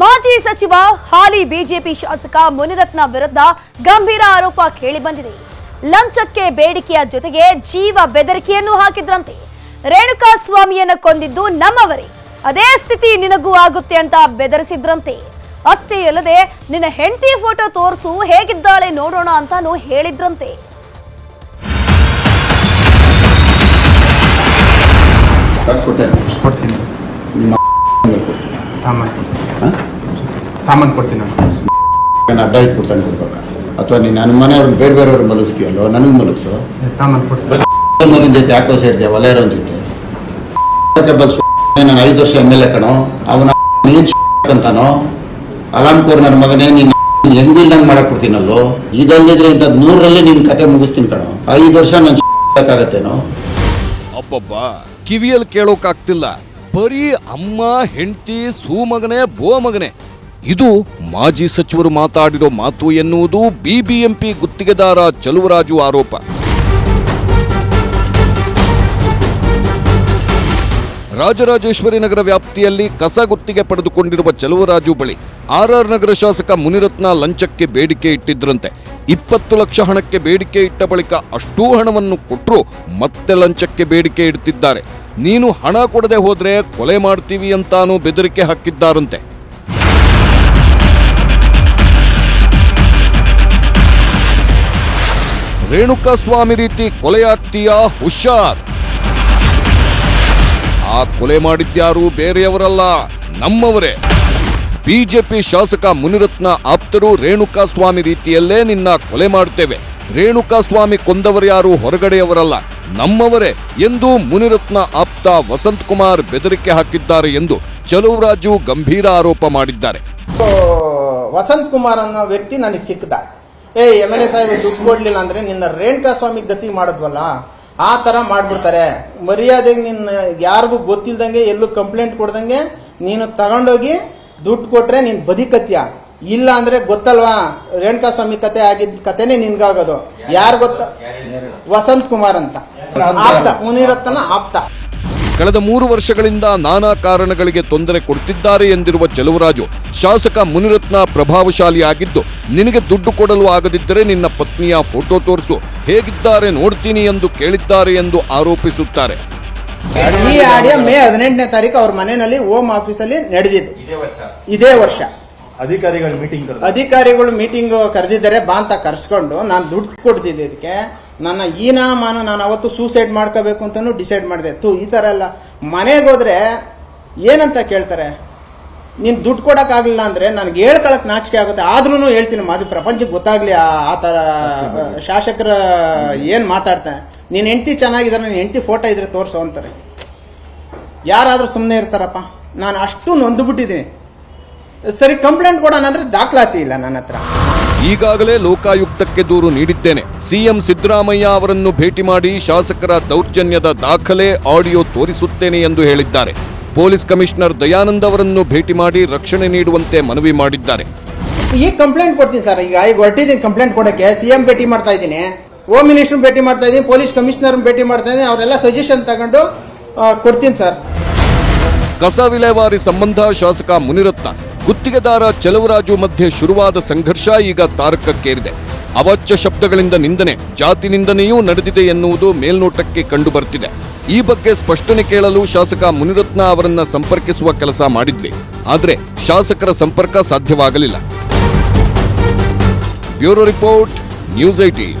ಮಾಜಿ ಸಚಿವ ಹಾಲಿ ಬಿಜೆಪಿ ಶಾಸಕ ಮುನಿರತ್ನ ವಿರುದ್ಧ ಗಂಭೀರ ಆರೋಪ ಕೇಳಿಬಂದಿದೆ. ಲಂಚಕ್ಕೆ ಬೇಡಿಕೆಯ ಜೊತೆಗೆ ಜೀವ ಬೆದರಿಕೆಯನ್ನು ಹಾಕಿದ್ರಂತೆ. ರೇಣುಕಾ ಸ್ವಾಮಿಯನ್ನು ಕೊಂದಿದ್ದು ನಮ್ಮವರೇ. ಅದೇ ಸ್ಥಿತಿ ನಿನಗೂ ಆಗುತ್ತೆ ಅಂತ ಬೆದರಿಸಿದ್ರಂತೆ. ಅಷ್ಟೇ ಅಲ್ಲದೆ ನಿನ್ನ ಹೆಂಡತಿ ಫೋಟೋ ತೋರಿಸು ಹೇಗಿದ್ದಾಳೆ ನೋಡೋಣ ಅಂತಾನು ಹೇಳಿದ್ರಂತೆ. ಕೊಡ್ತೀನಿ ತಾಮನ್ ಕೊಡ್ತೀನಿ ನಾನು. ಅಡ್ಡ ಇಟ್ಬಿಡ್ತಾನೆ ಕೊಡ್ಬೇಕಾ? ಅಥವಾ ನೀನು ನನ್ನ ಮನೆಯವ್ರನ್ನ ಬೇರೆ ಬೇರೆಯವ್ರು ಮಲಗಿಸ್ತೀಯಲ್ಲೋ? ನನಗೆ ಮಲಗಿಸು. ತಾಮನ್ ಕೊಡ್ತೀನಿ. ಮಗನ ಜೊತೆ ಯಾಕೋ ಸೇರಿದೆ ವಲಯರವನ ಜೊತೆ. ನಾನು ಐದು ವರ್ಷ ಎಂ ಎಲ್ ಎ ಕಣೋ. ಅವನ ನೀನ್ ಅಂತಾನೋ? ಅಲಾಂಪುರ್ ನನ್ನ ಮಗನೇ ನೀನು ಹೆಂಗಿಲ್ದಂಗೆ ಮಾಡಕ್ ಕೊಡ್ತೀನಲ್ಲೋ? ಇದಲ್ಲದಿದ್ರೆ ಇಂಥದ್ದು ನೂರರಲ್ಲಿ ನಿನ್ನ ಕತೆ ಮುಗಿಸ್ತೀನಿ ಕಣೋ. ಐದು ವರ್ಷ ನಾನು ಬೇಕಾಗತ್ತೇನೋ ಅಬ್ಬಬ್ಬ ಕಿವಿಯಲ್ಲಿ ಕೇಳೋಕಾಗ್ತಿಲ್ಲ. ಬರೀ ಅಮ್ಮ ಹೆಂಡತಿ ಸೂಮಗನೇ ಬೋ ಮಗನೆ ಇದು ಮಾಜಿ ಸಚಿವರು ಮಾತಾಡಿರೋ ಮಾತು ಎನ್ನುವುದು ಬಿಬಿಎಂಪಿ ಗುತ್ತಿಗೆದಾರ ಚಲುವರಾಜು ಆರೋಪ. ರಾಜರಾಜೇಶ್ವರಿ ನಗರ ವ್ಯಾಪ್ತಿಯಲ್ಲಿ ಕಸ ಗುತ್ತಿಗೆ ಪಡೆದುಕೊಂಡಿರುವ ಚಲುವರಾಜು ಬಳಿ ಆರ್ಆರ್ ನಗರ ಶಾಸಕ ಮುನಿರತ್ನ ಲಂಚಕ್ಕೆ ಬೇಡಿಕೆ ಇಟ್ಟಿದ್ರಂತೆ. ಇಪ್ಪತ್ತು ಲಕ್ಷ ಹಣಕ್ಕೆ ಬೇಡಿಕೆ ಇಟ್ಟ ಬಳಿಕ ಅಷ್ಟೂ ಹಣವನ್ನು ಕೊಟ್ಟರು ಮತ್ತೆ ಲಂಚಕ್ಕೆ ಬೇಡಿಕೆ ಇಡ್ತಿದ್ದಾರೆ. ನೀನು ಹಣ ಕೊಡದೆ ಹೋದ್ರೆ ಕೊಲೆ ಮಾಡ್ತೀವಿ ಅಂತಾನೂ ಬೆದರಿಕೆ ಹಾಕಿದ್ದಾರಂತೆ. ರೇಣುಕಾ ಸ್ವಾಮಿ ರೀತಿ ಕೊಲೆಯಾತ್ತೀಯ ಹುಷಾರ್. ಆ ಕೊಲೆ ಮಾಡಿದ್ಯಾರು ಬೇರೆಯವರಲ್ಲ, ನಮ್ಮವರೇ. ಬಿಜೆಪಿ ಶಾಸಕ ಮುನಿರತ್ನ ಆಪ್ತರು ರೇಣುಕಾಸ್ವಾಮಿ ರೀತಿಯಲ್ಲೇ ನಿನ್ನ ಕೊಲೆ ಮಾಡುತ್ತೇವೆ ರೇಣುಕಾಸ್ವಾಮಿ ಕೊಂದವರ್ಯಾರು ಹೊರಗಡೆಯವರಲ್ಲ, ನಮ್ಮವರೇ ಎಂದು ಮುನಿರತ್ನ ಆಪ್ತ ವಸಂತ್ ಕುಮಾರ್ ಬೆದರಿಕೆ ಹಾಕಿದ್ದಾರೆ ಎಂದು ಚಲುವರಾಜು ಗಂಭೀರ ಆರೋಪ ಮಾಡಿದ್ದಾರೆ. ವಸಂತ್ ಕುಮಾರ್ ಅನ್ನೋ ವ್ಯಕ್ತಿ ನನಗೆ ಸಿಕ್ಕದ ಏ, ಎಂ ಎಲ್ ಎ ಸಾಹೇಬ್, ದುಡ್ಡು ಕೊಡ್ಲಿಲ್ಲ ಅಂದ್ರೆ ನಿನ್ನ ರೇಣುಕಾ ಸ್ವಾಮಿ ಗತಿ ಮಾಡದ್ವಲ್ಲ, ಆ ತರ ಮಾಡ್ಬಿಡ್ತಾರೆ. ಮರ್ಯಾದೆಗೆ ನಿನ್ನ ಯಾರಿಗೂ ಗೊತ್ತಿಲ್ದಂಗೆ, ಎಲ್ಲೂ ಕಂಪ್ಲೇಂಟ್ ಕೊಡ್ದಂಗೆ, ನೀನು ತಗೊಂಡೋಗಿ ದುಡ್ಡು ಕೊಟ್ರೆ ನೀನ್ ಬದಿಕತ್ಯ. ಇಲ್ಲ ಅಂದ್ರೆ ಗೊತ್ತಲ್ವಾ? ರೇಣುಕಾ ಸ್ವಾಮಿ ಕತೆ ಆಗಿದ್ ಕತೆನೆ ನಿನ್ಗಾಗೋದು. ಯಾರು ಗೊತ್ತ? ವಸಂತ್ ಕುಮಾರ್ ಅಂತ. ಆಪ್ತ. ಮುನಿರತ್ನ ಆಪ್ತ. ಕಳೆದ ಮೂರು ವರ್ಷಗಳಿಂದ ನಾನಾ ಕಾರಣಗಳಿಗೆ ತೊಂದರೆ ಕೊಡ್ತಿದ್ದಾರೆ ಎಂದಿರುವ ಚಲುವರಾಜು ಶಾಸಕ ಮುನಿರತ್ನ ಪ್ರಭಾವಶಾಲಿಯಾಗಿದ್ದು ನಿನಗೆ ದುಡ್ಡು ಕೊಡಲು ಆಗದಿದ್ದರೆ ನಿನ್ನ ಪತ್ನಿಯ ಫೋಟೋ ತೋರಿಸು ಹೇಗಿದ್ದಾರೆ ನೋಡ್ತೀನಿ ಎಂದು ಕೇಳಿದ್ದಾರೆ ಎಂದು ಆರೋಪಿಸುತ್ತಾರೆ. ಈ ಆಡಿಯೋ ಮೇ ಹದಿನೆಂಟನೇ ತಾರೀಕು ಅವ್ರ ಮನೆಯಲ್ಲಿ ಹೋಮ್ ಆಫೀಸಲ್ಲಿ ನಡೆದಿದ್ದು ಇದೇ ವರ್ಷ. ಅಧಿಕಾರಿಗಳು ಮೀಟಿಂಗ್ ಅಧಿಕಾರಿಗಳು ಮೀಟಿಂಗ್ ಕರೆದಿದ್ದಾರೆ ಬಾ ಅಂತ ಕರ್ಸ್ಕೊಂಡು ನಾನು ದುಡ್ಡು ಕೊಡ್ತಿದ್ದೆ ಇದಕ್ಕೆ. ನನ್ನ ಈ ನಾಮಾನ ನಾನು ಅವತ್ತು ಸೂಸೈಡ್ ಮಾಡ್ಕೋಬೇಕು ಅಂತಲೂ ಡಿಸೈಡ್ ಮಾಡಿದೆ. ತು ಈ ಥರ ಎಲ್ಲ. ಮನೆಗೆ ಹೋದ್ರೆ ಏನಂತ ಕೇಳ್ತಾರೆ? ನೀನು ದುಡ್ಡು ಕೊಡೋಕ್ಕಾಗಲಿಲ್ಲ ಅಂದರೆ ನನಗೆ ನನ್ಗೆ ಹೇಳ್ಕೊಳಕ್ ನಾಚಿಕೆ ಆಗುತ್ತೆ. ಆದ್ರೂ ಹೇಳ್ತೀನಿ ಅದು ಪ್ರಪಂಚಕ್ಕೆ ಗೊತ್ತಾಗಲಿ ಆ ಥರ ಶಾಸಕರ. ಏನು ಮಾತಾಡ್ತಾರೆ ನೀನು ಹೆಂಡತಿ ಚೆನ್ನಾಗಿದ್ದಾರೆ ನಿನ್ ಹೆಂಡತಿ ಫೋಟೋ ಇದ್ರೆ ತೋರಿಸೋ ಅಂತಾರೆ. ಯಾರಾದರೂ ಸುಮ್ಮನೆ ಇರ್ತಾರಪ್ಪ. ನಾನು ಅಷ್ಟು ನೊಂದುಬಿಟ್ಟಿದ್ದೀನಿ ಸರಿ ಕಂಪ್ಲೇಂಟ್ ಕೊಡೋಣ ಅಂದರೆ ದಾಖಲಾತಿ ಇಲ್ಲ ನನ್ನ ಹತ್ರ. ಈಗಾಗಲೇ ಲೋಕಾಯುಕ್ತಕ್ಕೆ ದೂರು ನೀಡಿದ್ದೇನೆ. ಸಿಎಂ ಸಿದ್ದರಾಮಯ್ಯ ಅವರನ್ನು ಭೇಟಿ ಮಾಡಿ ಶಾಸಕರ ದೌರ್ಜನ್ಯದ ದಾಖಲೆ ಆಡಿಯೋ ತೋರಿಸುತ್ತೇನೆ ಎಂದು ಹೇಳಿದ್ದಾರೆ. ಪೊಲೀಸ್ ಕಮಿಷನರ್ ದಯಾನಂದ್ ಅವರನ್ನು ಭೇಟಿ ಮಾಡಿ ರಕ್ಷಣೆ ನೀಡುವಂತೆ ಮನವಿ ಮಾಡಿದ್ದಾರೆ. ಈಗ ಕಂಪ್ಲೇಂಟ್ ಕೊಡ್ತೀನಿ ಸರ್ ಈಗ ಈಗ ಹೊರಟಿದ್ದೀನಿ ಕಂಪ್ಲೇಂಟ್ ಕೊಡಕ್ಕೆ. ಸಿಎಂ ಭೇಟಿ ಮಾಡ್ತಾ ಇದ್ದೀನಿ. ಹೋಮ್ ಮಿನಿಸ್ಟರ್ ಭೇಟಿ ಮಾಡ್ತಾ ಇದ್ದೀನಿ ಪೊಲೀಸ್ ಕಮಿಷನರ್ ಭೇಟಿ ಮಾಡ್ತಾ ಇದ್ದೀನಿ ಅವರೆಲ್ಲ ಸಜೆಷನ್ ತಗೊಂಡು ಕೊಡ್ತೀನಿ ಸರ್. ಕಸ ವಿಲೇವಾರಿ ಸಂಬಂಧ ಶಾಸಕ ಮುನಿರತ್ನ. ಗುತ್ತಿಗೆದಾರ ಚಲುವರಾಜು ಮಧ್ಯೆ ಶುರುವಾದ ಸಂಘರ್ಷ ಈಗ ತಾರಕಕ್ಕೇರಿದೆ. ಅವಾಚ್ಯ ಶಬ್ದಗಳಿಂದ ನಿಂದನೆ, ಜಾತಿ ನಿಂದನೆಯೂ ನಡೆದಿದೆ ಎನ್ನುವುದು ಮೇಲ್ನೋಟಕ್ಕೆ ಕಂಡುಬರ್ತಿದೆ. ಈ ಬಗ್ಗೆ ಸ್ಪಷ್ಟನೆ ಕೇಳಲು ಶಾಸಕ ಮುನಿರತ್ನ ಅವರನ್ನ ಸಂಪರ್ಕಿಸುವ ಕೆಲಸ ಮಾಡಿದ್ವಿ. ಆದರೆ ಶಾಸಕರ ಸಂಪರ್ಕ ಸಾಧ್ಯವಾಗಲಿಲ್ಲ. Bureau report, news eighteen